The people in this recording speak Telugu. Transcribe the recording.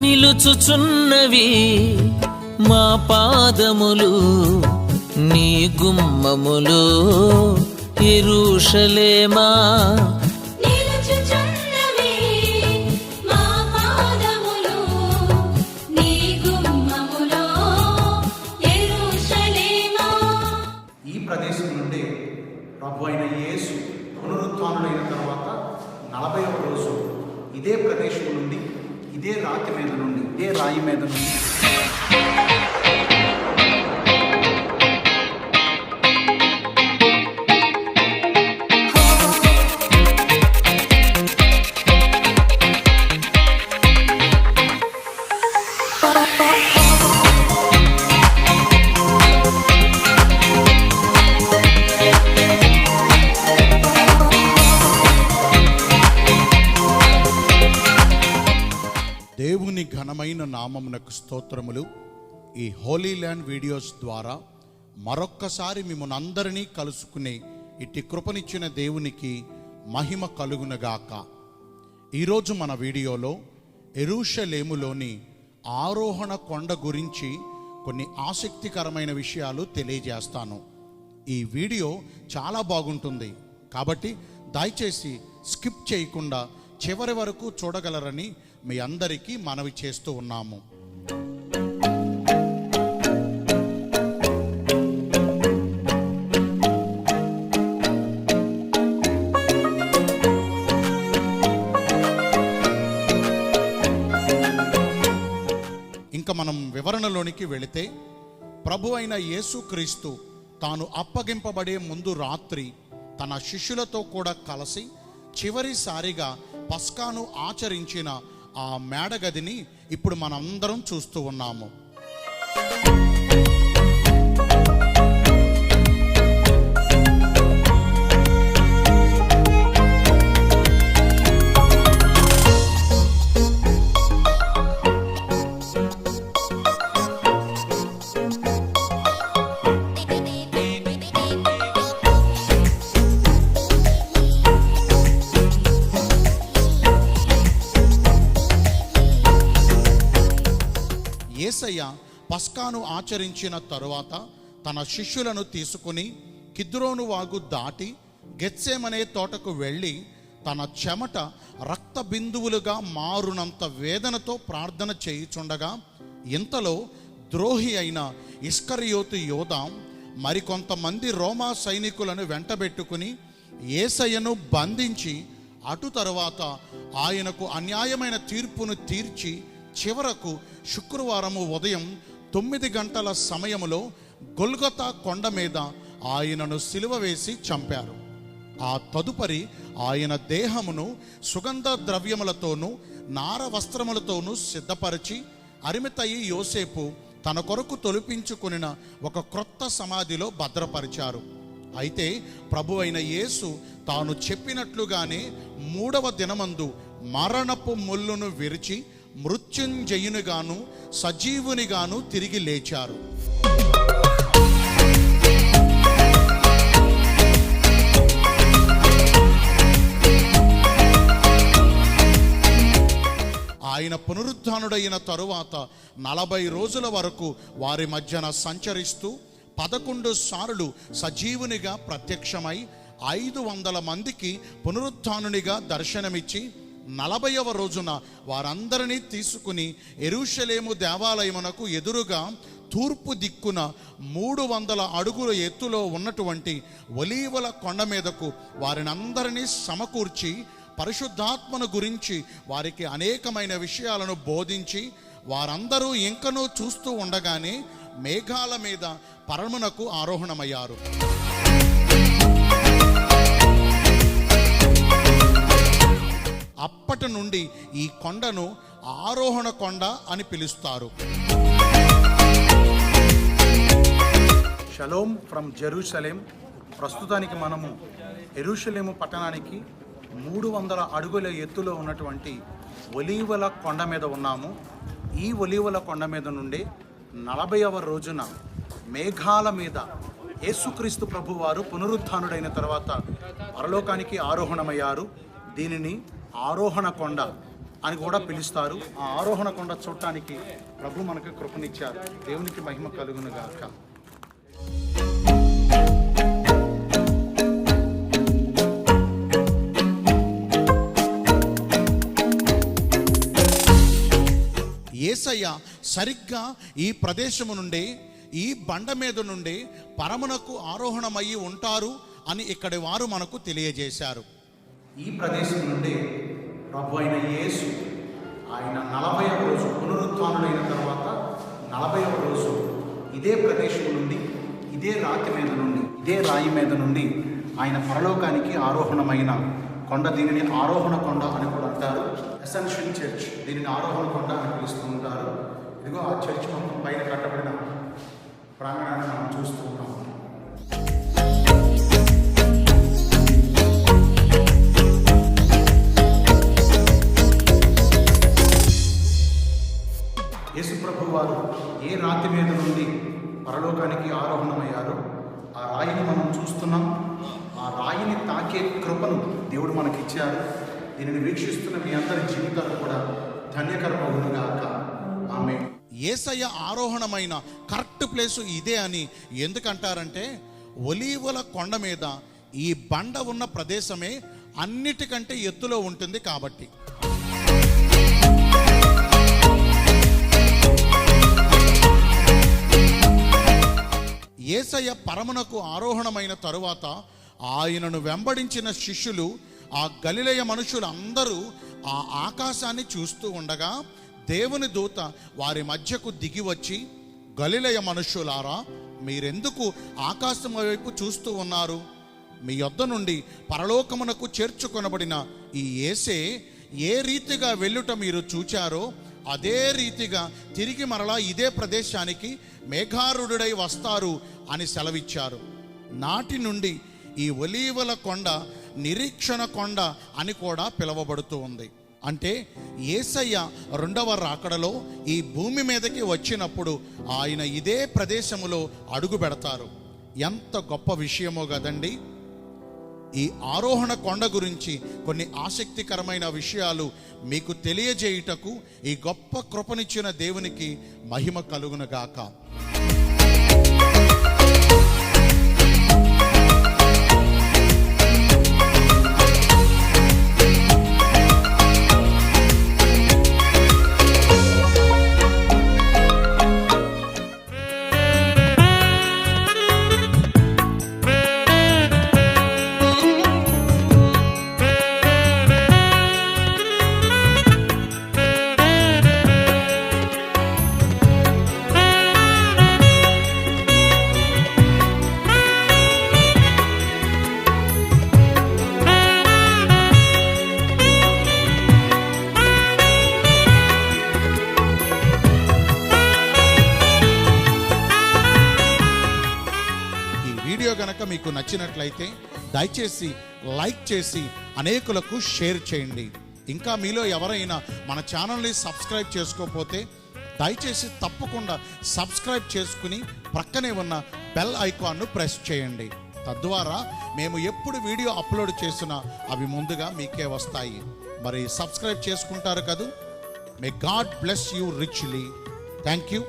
నిలుచుచున్నవి మా పాదములు నీ గుమ్మములో. ఎరుషలేమా? నిలుచుచున్నవి మా పాదములు నీ గుమ్మములో. యెరూషలేమా ఈ ప్రదేశం నుండి ప్రభు అయిన యేసు పునరుత్థానుడైన తర్వాత నలభైవ రోజు ఇదే ప్రదేశం నుండి ఇదే రాతి మీద నుండి ఇదే రాయి మీద నుండి. ఘనమైన నామమునకు స్తోత్రములు. ఈ హోలీ ల్యాండ్ వీడియోస్ ద్వారా మరొక్కసారి మిమ్మల్ని అందరినీ కలుసుకునే ఇట్టి కృపనిచ్చిన దేవునికి మహిమ కలుగునగాక. ఈరోజు మన వీడియోలో ఎరూషలేములోని ఆరోహణ కొండ గురించి కొన్ని ఆసక్తికరమైన విషయాలు తెలియజేస్తాను. ఈ వీడియో చాలా బాగుంటుంది. కాబట్టి దయచేసి స్కిప్ చేయకుండా చివరి వరకు చూడగలరని మీ అందరికీ మనవి చేస్తూ ఉన్నాము. ఇంకా మనం వివరణలోనికి వెళితే ప్రభు అయిన యేసుక్రీస్తు తాను అప్పగింపబడే ముందు రాత్రి తన శిష్యులతో కూడా కలిసి చివరిసారిగా పస్కాను ఆచరించిన ఆ మేడగదిని ఇప్పుడు మనందరం చూస్తూ ఉన్నాము. ఏసయ్య పస్కాను ఆచరించిన తరువాత తన శిష్యులను తీసుకుని కిద్రోను వాగు దాటి గెత్సేమనే తోటకు వెళ్ళి తన చెమట రక్త బిందువులుగా మారునంత వేదనతో ప్రార్థన చేయుచుండగా ఇంతలో ద్రోహి అయిన ఇస్కరియోతు యోధ మరికొంతమంది రోమా సైనికులను వెంటబెట్టుకుని ఏసయ్యను బంధించి అటు తరువాత ఆయనకు అన్యాయమైన తీర్పును తీర్చి చివరకు శుక్రవారము ఉదయం తొమ్మిది గంటల సమయములో గొల్గొతా కొండ మీద ఆయనను సిలువ వేసి చంపారు. ఆ తదుపరి ఆయన దేహమును సుగంధ ద్రవ్యములతోనూ నార వస్త్రములతోనూ సిద్ధపరిచి అరిమితయి యోసేపు తన కొరకు తొలిపించుకునిన ఒక క్రొత్త సమాధిలో భద్రపరిచారు. అయితే ప్రభు అయిన యేసు తాను చెప్పినట్లుగానే మూడవ దినమందు మరణపు ముళ్ళును విరిచి మృత్యుంజయునిగాను సజీవునిగాను తిరిగి లేచారు. ఆయన పునరుద్ధానుడైన తరువాత నలభై రోజుల వరకు వారి మధ్యన సంచరిస్తూ పదకొండు సార్లు సజీవునిగా ప్రత్యక్షమై ఐదు వందల మందికి పునరుద్ధానునిగా దర్శనమిచ్చి నలభైవ రోజున వారందరినీ తీసుకుని ఎరుషలేము దేవాలయమునకు ఎదురుగా తూర్పు దిక్కున మూడు వందల అడుగుల ఎత్తులో ఉన్నటువంటి ఒలీవల కొండ మీదకు వారిని అందరినీ సమకూర్చి పరిశుద్ధాత్మను గురించి వారికి అనేకమైన విషయాలను బోధించి వారందరూ ఇంకనూ చూస్తూ ఉండగానే మేఘాల మీద పరమునకు ఆరోహణమయ్యారు. అప్పటి నుండి ఈ కొండను ఆరోహణ కొండ అని పిలుస్తారు. షలోమ్ ఫ్రమ్ జెరూసలేం ప్రస్తుతానికి మనము ఎరుషలేము పట్టణానికి మూడు వందల అడుగుల ఎత్తులో ఉన్నటువంటి ఒలీవల కొండ మీద ఉన్నాము. ఈ ఒలీవల కొండ మీద నుండి నలభైవ రోజున మేఘాల మీద యేసుక్రీస్తు ప్రభువారు పునరుత్థానుడైన తర్వాత పరలోకానికి ఆరోహణమయ్యారు. దీనిని ఆరోహణ కొండ అని కూడా పిలుస్తారు. ఆ ఆరోహణ కొండ చూడటానికి ప్రభు మనకు కృపనిచ్చారు. దేవునికి మహిమ కలుగును గాక. ఏసయ్య సరిగ్గా ఈ ప్రదేశము నుండి ఈ బండ మీద నుండి పరమునకు ఆరోహణమయ్యి ఉంటారు అని ఇక్కడి వారు మనకు తెలియజేశారు. ఈ ప్రదేశం నుండి ప్రభు అయిన యేసు ఆయన నలభై రోజు పునరుత్థానుడైన తర్వాత నలభై రోజు ఇదే ప్రదేశం నుండి ఇదే రాతి మీద నుండి ఇదే రాయి మీద నుండి ఆయన పరలోకానికి ఆరోహణమైన కొండ దీనిని ఆరోహణ కొండ అని కూడా అంటారు. అసెన్షన్ చర్చ్ దీనిని ఆరోహణ కొండ అని పిలుస్తూ ఉంటారు. ఇదిగో ఆ చర్చ్ మొత్తం పైన కట్టబడిన ప్రాంగణాన్ని మనం చూస్తూ ఉన్నాం పరలోకానికి ఆరోహణమయ్యారో. ఆ రాయిని మనం చూస్తున్నాం. ఆ రాయిని తాకే కృపను దేవుడు మనకి ఇచ్చారు దీనిని వీక్షిస్తున్న మీ అందరి జీవితాలు కూడా ధన్యకరమవునుగాక ఆమె ఏసయ్య ఆరోహణమైన కరెక్ట్ ప్లేసు ఇదే అని ఎందుకంటారంటే ఒలీవల కొండ మీద ఈ బండ ఉన్న ప్రదేశమే అన్నిటికంటే ఎత్తులో ఉంటుంది కాబట్టి. ఏసయ్య పరమునకు ఆరోహణమైన తరువాత ఆయనను వెంబడించిన శిష్యులు ఆ గలిలయ మనుషులు అందరూ ఆ ఆకాశాన్ని చూస్తూ ఉండగా దేవుని దూత వారి మధ్యకు దిగి వచ్చి గలిలయ మనుషులారా మీరెందుకు ఆకాశం వైపు చూస్తూ ఉన్నారు? మీ యొద్ద నుండి పరలోకమునకు చేర్చుకొనబడిన ఈ ఏసే ఏ రీతిగా వెళ్ళుట మీరు చూచారో అదే రీతిగా తిరిగి మరలా ఇదే ప్రదేశానికి మేఘారుడై వస్తారు అని సెలవిచ్చారు. నాటి నుండి ఈ ఒలీవల కొండ నిరీక్షణ కొండ అని కూడా పిలువబడుతూ ఉంది. అంటే ఏసయ్య రెండవ రాకడలో ఈ భూమి మీదకి వచ్చినప్పుడు ఆయన ఇదే ప్రదేశములో అడుగు పెడతారు. ఎంత గొప్ప విషయమో కదండి! ఈ ఆరోహణ కొండ గురించి కొన్ని ఆసక్తికరమైన విషయాలు మీకు తెలియజేయుటకు ఈ గొప్ప కృపనిచ్చిన దేవునికి మహిమ కలుగునగాక. కనుక మీకు నచ్చినట్లయితే దయచేసి లైక్ చేసి అనేకులకు షేర్ చేయండి. ఇంకా మీలో ఎవరైనా మన ఛానల్ని సబ్స్క్రైబ్ చేసుకోకపోతే దయచేసి తప్పకుండా సబ్స్క్రైబ్ చేసుకుని ప్రక్కనే ఉన్న బెల్ ఐకాన్ను ప్రెస్ చేయండి. తద్వారా మేము ఎప్పుడు వీడియో అప్లోడ్ చేసినా అవి ముందుగా మీకే వస్తాయి. మరి సబ్స్క్రైబ్ చేసుకుంటారు కదూ? May God bless you richly thank you